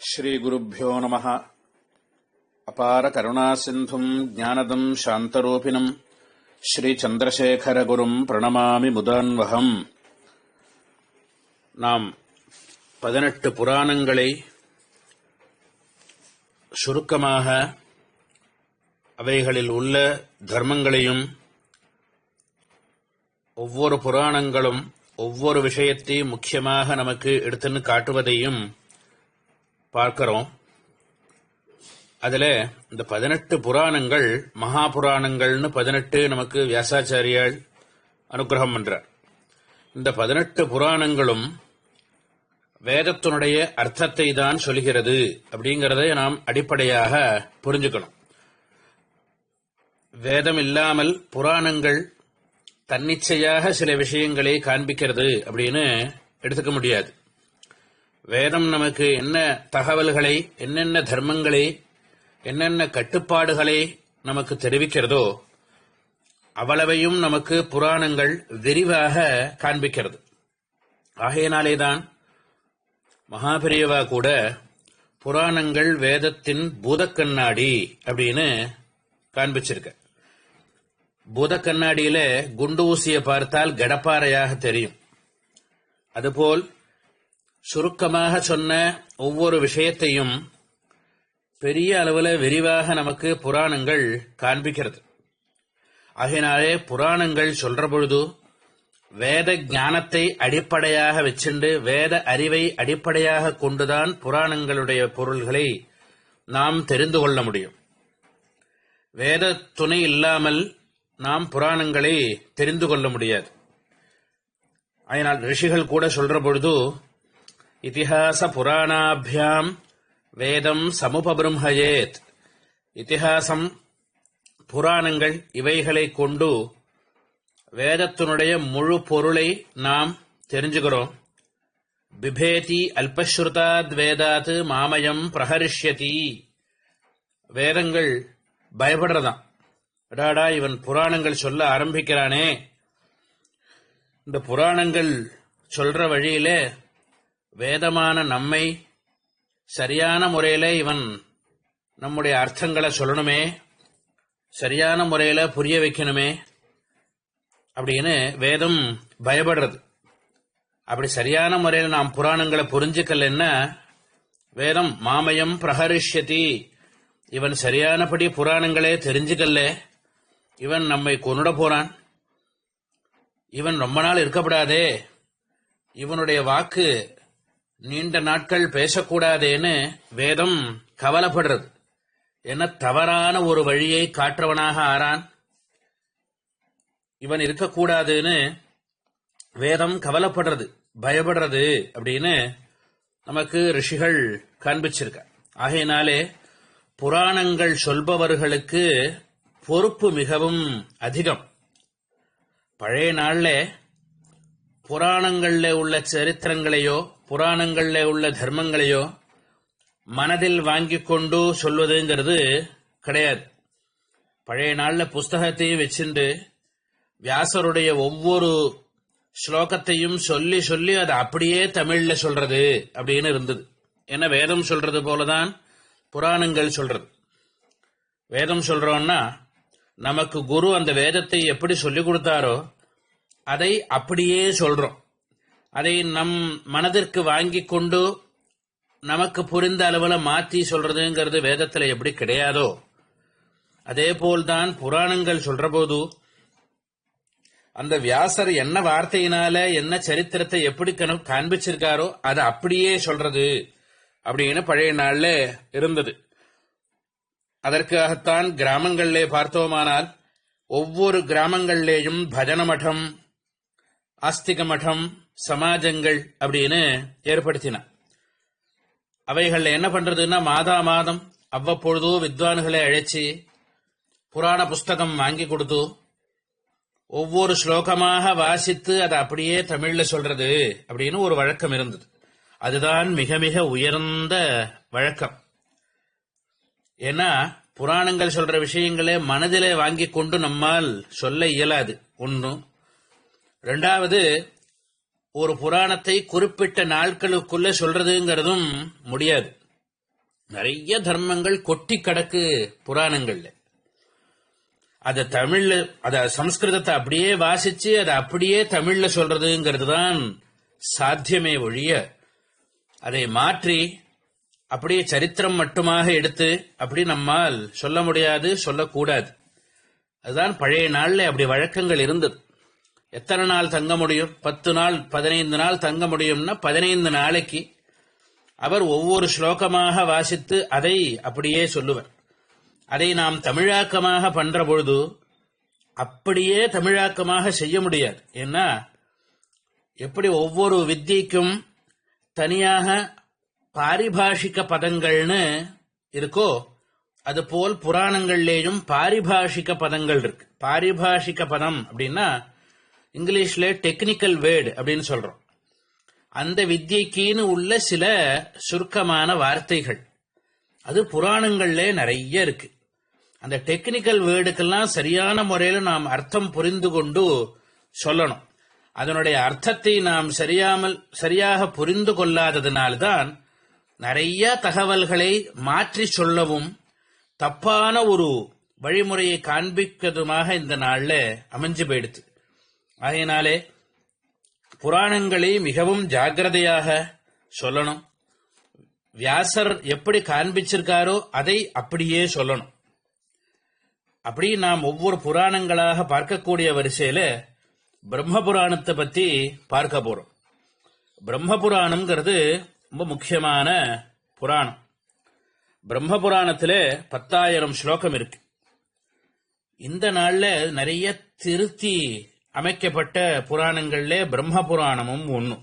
ஸ்ரீகுருப்போ நம. அபார கருணா சிந்தும் ஜானதம் சாந்தரூபிணம். ஸ்ரீச்சந்திரசேகரகுரும் பிரணமாமி முதான்வகம். நாம் பதினெட்டு புராணங்களை சுருக்கமாக அவைகளில் உள்ள தர்மங்களையும் ஒவ்வொரு புராணங்களும் ஒவ்வொரு விஷயத்தையும் முக்கியமாக நமக்கு எடுத்துன்னு காட்டுவதையும் பார்க்கிறோம். அதுல இந்த பதினெட்டு புராணங்கள் மகா புராணங்கள்னு பதினெட்டு நமக்கு வியாசாச்சாரியால் அனுகிரகம் பண்றார். இந்த பதினெட்டு புராணங்களும் வேதத்தினுடைய அர்த்தத்தை தான் சொல்கிறது அப்படிங்கிறத நாம் அடிப்படையாக புரிஞ்சுக்கணும். வேதம் இல்லாமல் புராணங்கள் தன்னிச்சையாக சில விஷயங்களை காண்பிக்கிறது அப்படின்னு எடுத்துக்க முடியாது. வேதம் நமக்கு என்ன தகவல்களை என்னென்ன தர்மங்களை என்னென்ன கட்டுப்பாடுகளை நமக்கு தெரிவிக்கிறதோ அவ்வளவையும் நமக்கு புராணங்கள் விரிவாக காண்பிக்கிறது. ஆகையினாலேதான் மகாபிரியவா கூட புராணங்கள் வேதத்தின் பூதக்கண்ணாடி அப்படின்னு காண்பிச்சிருக்க. பூதக்கண்ணாடியில குண்டு ஊசியை பார்த்தால் கடப்பாறையாக தெரியும். அதுபோல் சுருக்கமாக சொன்ன ஒவ்வொரு விஷயத்தையும் பெரிய அளவில் விரிவாக நமக்கு புராணங்கள் காண்பிக்கிறது. ஆகையினாலே புராணங்கள் சொல்ற பொழுது வேத ஞானத்தை அடிப்படையாக வச்சுண்டு வேத அறிவை அடிப்படையாக கொண்டுதான் புராணங்களுடைய பொருள்களை நாம் தெரிந்து கொள்ள முடியும். வேத துணை இல்லாமல் நாம் புராணங்களை தெரிந்து கொள்ள முடியாது. அதனால் ரிஷிகள் கூட சொல்ற பொழுது இத்திஹாசபுராணாபியாம் வேதம் சமுபபிரம்மயேத் இத்திஹாசம் புராணங்கள் இவைகளை கொண்டு வேதத்தினுடைய முழு பொருளை நாம் தெரிஞ்சுக்கிறோம். பிபேதி அல்பஸ்ருதாத் வேதாத் மாமயம் பிரஹரிஷ்யதி. வேதங்கள் பயப்படுறதாம். டாடா இவன் புராணங்கள் சொல்ல ஆரம்பிக்கிறானே. இந்த புராணங்கள் சொல்ற வழியிலே வேதமான நம்மை சரியான முறையில இவன் நம்முடைய அர்த்தங்களை சொல்லணுமே சரியான முறையில புரிய வைக்கணுமே அப்படின்னு வேதம் பயப்படுறது. அப்படி சரியான முறையில் நாம் புராணங்களை புரிஞ்சுக்கலன்னா வேதம் மாமயம் பிரகரிஷதி இவன் சரியானபடி புராணங்களே தெரிஞ்சுக்கல. இவன் நம்மை கொண்டுட போறான். இவன் ரொம்ப நாள் இருக்கப்படாதே. இவனுடைய வாக்கு நீண்ட நாட்கள் பேசக்கூடாதேன்னு வேதம் கவலைப்படுறது. என தவறான ஒரு வழியை காற்றவனாக ஆறான்? இவன் இருக்கக்கூடாதுன்னு வேதம் கவலைப்படுறது பயப்படுறது அப்படின்னு நமக்கு ரிஷிகள் காண்பிச்சிருக்க. ஆகையினாலே புராணங்கள் சொல்பவர்களுக்கு பொறுப்பு மிகவும் அதிகம். பழைய நாளில் புராணங்களில் உள்ள சரித்திரங்களையோ புராணங்களில் உள்ள தர்மங்களையோ மனதில் வாங்கி கொண்டு சொல்வதுங்கிறது கிடையாது. பழைய நாளில் புஸ்தகத்தையும் வச்சுண்டு வியாசருடைய ஒவ்வொரு ஸ்லோகத்தையும் சொல்லி சொல்லி அதை அப்படியே தமிழில் சொல்றது அப்படின்னு இருந்தது. ஏன்னா வேதம் சொல்றது போலதான் புராணங்கள் சொல்றது. வேதம் சொல்றோம்னா நமக்கு குரு அந்த வேதத்தை எப்படி சொல்லிக் கொடுத்தாரோ அதை அப்படியே சொல்றோம். அதை நம் மனதிற்கு வாங்கி கொண்டு நமக்கு புரிந்த அளவில் மாற்றி சொல்றதுங்கிறது வேதத்தில் எப்படி கிடையாதோ அதே போல்தான் புராணங்கள் சொல்ற போது அந்த வியாசர் என்ன வார்த்தையினால என்ன சரித்திரத்தை எப்படி காண்பிச்சிருக்காரோ அதை அப்படியே சொல்றது அப்படின்னு பழைய நாள்ல இருந்தது. அதற்காகத்தான் கிராமங்களிலே பார்த்தோமானால் ஒவ்வொரு கிராமங்களிலேயும் பஜன மடம் ஆஸ்திக மடம் சமாஜங்கள் அப்படின்னு ஏற்படுத்தினான் அவைகளில் என்ன பண்றதுன்னா மாதா மாதம் அவ்வப்பொழுதோ வித்வான்களை அழைச்சி புராண புஸ்தகம் வாங்கி கொடுத்து ஒவ்வொரு ஸ்லோகமாக வாசித்து அதை அப்படியே தமிழ்ல சொல்றது அப்படின்னு ஒரு வழக்கம் இருந்தது. அதுதான் மிக மிக உயர்ந்த வழக்கம். ஏன்னா புராணங்கள் சொல்ற விஷயங்களே மனதிலே வாங்கி கொண்டு நம்மால் சொல்ல இயலாது. ஒன்றும் ரெண்டாவது ஒரு புராணத்தை குறிப்பிட்ட நாட்களுக்குள்ள சொல்றதுங்கிறதும் முடியாது. நிறைய தர்மங்கள் கொட்டி கிடக்கு புராணங்கள்ல. அதை தமிழ்ல அத சம்ஸ்கிருதத்தை அப்படியே வாசிச்சு அதை அப்படியே தமிழ்ல சொல்றதுங்கிறது தான் சாத்தியமே ஒழிய அதை மாற்றி அப்படியே சரித்திரம் மட்டுமாக எடுத்து அப்படி நம்மால் சொல்ல முடியாது சொல்லக்கூடாது. அதுதான் பழைய நாளில் அப்படி வழக்கங்கள் இருந்தது. எத்தனை நாள் தங்க முடியும்? பத்து நாள் பதினைந்து நாள் தங்க முடியும்னா பதினைந்து நாளைக்கு அவர் ஒவ்வொரு ஸ்லோகமாக வாசித்து அதை அப்படியே சொல்லுவர். அதை நாம் தமிழாக்கமாக பண்ற பொழுது அப்படியே தமிழாக்கமாக செய்ய முடியாது. ஏன்னா எப்படி ஒவ்வொரு வித்தியைக்கும் தனியாக பாரிபாஷிக பதங்கள்னு இருக்கோ அதுபோல் புராணங்கள்லேயும் பாரிபாஷிக பதங்கள் இருக்கு. பாரிபாஷிக பதம் அப்படின்னா இங்கிலீஷ்ல டெக்னிக்கல் வேர்டு அப்படின்னு சொல்றோம். அந்த வித்தியைக்குன்னு உள்ள சில சுருக்கமான வார்த்தைகள். அது புராணங்கள்ல நிறைய இருக்கு. அந்த டெக்னிக்கல் வேர்டுக்கெல்லாம் சரியான முறையில் நாம் அர்த்தம் புரிந்து கொண்டு சொல்லணும். அதனுடைய அர்த்தத்தை நாம் சரியாமல் சரியாக புரிந்து கொள்ளாததினால்தான் நிறைய தகவல்களை மாற்றி சொல்லவும் தப்பான ஒரு வழிமுறையை காண்பிக்கிறதுமாக இந்த நாளில் அமைஞ்சு போயிடுது. ஆகையினாலே புராணங்களை மிகவும் ஜாக்கிரதையாக சொல்லணும். வியாசர் எப்படி காண்பிச்சிருக்காரோ அதை அப்படியே சொல்லணும். அப்படி நாம் ஒவ்வொரு புராணங்களாக பார்க்கக்கூடிய வரிசையில பிரம்ம புராணத்தை பத்தி பார்க்க போறோம். பிரம்ம புராணம்ங்கிறது ரொம்ப முக்கியமான புராணம். பிரம்ம புராணத்துல பத்தாயிரம் ஸ்லோகம் இருக்கு. இந்த நாள்ல நிறைய திருத்தி அமைக்கப்பட்ட புராணங்கள்ல பிரம்ம புராணமும் ஒண்ணு.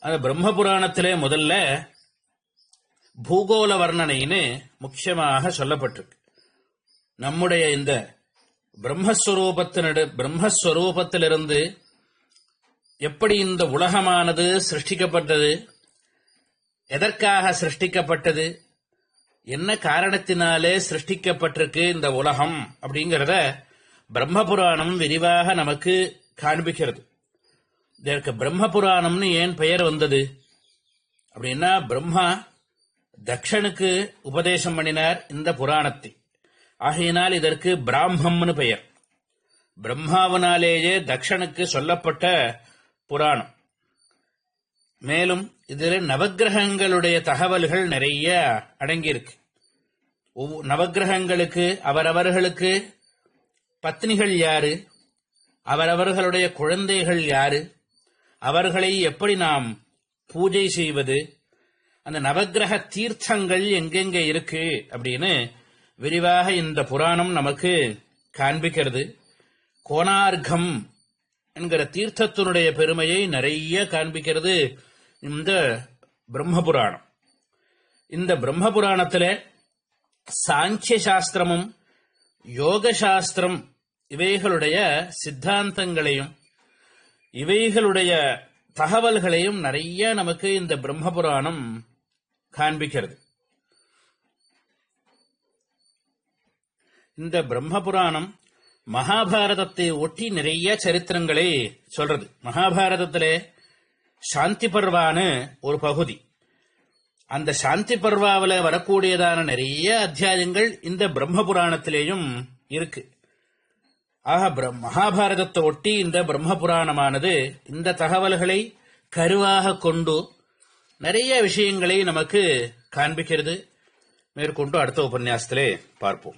அந்த பிரம்ம புராணத்திலே முதல்ல பூகோள வர்ணனைன்னு முக்கியமாக சொல்லப்பட்டிருக்கு. நம்முடைய இந்த பிரம்மஸ்வரூபத்தினடு பிரம்மஸ்வரூபத்திலிருந்து எப்படி இந்த உலகமானது சிருஷ்டிக்கப்பட்டது எதற்காக சிருஷ்டிக்கப்பட்டது என்ன காரணத்தினாலே சிருஷ்டிக்கப்பட்டிருக்கு இந்த உலகம் அப்படிங்கிறத பிரம்ம புராணம் விரிவாக நமக்கு காண்பிக்கிறது. இதற்கு பிரம்ம புராணம்னு ஏன் பெயர் வந்தது? அப்படின்னா பிரம்மா தக்ஷனுக்கு உபதேசம் பண்ணினார் இந்த புராணத்தை. ஆகையினால் இதற்கு பிராமம்னு பெயர். பிரம்மாவனாலேயே தக்ஷனுக்கு சொல்லப்பட்ட புராணம். மேலும் இதில் நவக்கிரகங்களுடைய தகவல்கள் நிறைய அடங்கியிருக்கு. ஒவ்வொ- நவக்கிரகங்களுக்கு அவரவர்களுக்கு பத்னிகள் யாரு? அவரவர்களுடைய குழந்தைகள் யாரு? அவர்களை எப்படி நாம் பூஜை செய்வது? அந்த நவக்கிரக தீர்த்தங்கள் எங்கெங்க இருக்கு அப்படின்னு விரிவாக இந்த புராணம் நமக்கு காண்பிக்கிறது. கோணார்க்கம் என்கிற தீர்த்தத்தினுடைய பெருமையை நிறைய காண்பிக்கிறது இந்த பிரம்ம புராணம் இந்த பிரம்ம புராணத்துல சாங்கிய சாஸ்திரமும் யோக சாஸ்திரம் இவைகளுடைய சித்தாந்தங்களையும் இவைகளுடைய தகவல்களையும் நிறைய நமக்கு இந்த பிரம்ம புராணம் காண்பிக்கிறது. இந்த பிரம்ம புராணம் மகாபாரதத்தை ஒட்டி நிறைய சரித்திரங்களை சொல்றது. மகாபாரதத்திலே சாந்தி பர்வான்னு ஒரு பகுதி. அந்த சாந்தி பர்வாவில் வரக்கூடியதான நிறைய அத்தியாயங்கள் இந்த பிரம்ம புராணத்திலேயும் இருக்கு. ஆக மகாபாரதத்தை ஒட்டி இந்த பிரம்ம புராணமானது இந்த தகவல்களை கருவாக கொண்டு நிறைய விஷயங்களை நமக்கு காண்பிக்கிறது. மேற்கொண்டு அடுத்த உபன்யாசத்திலே பார்ப்போம்.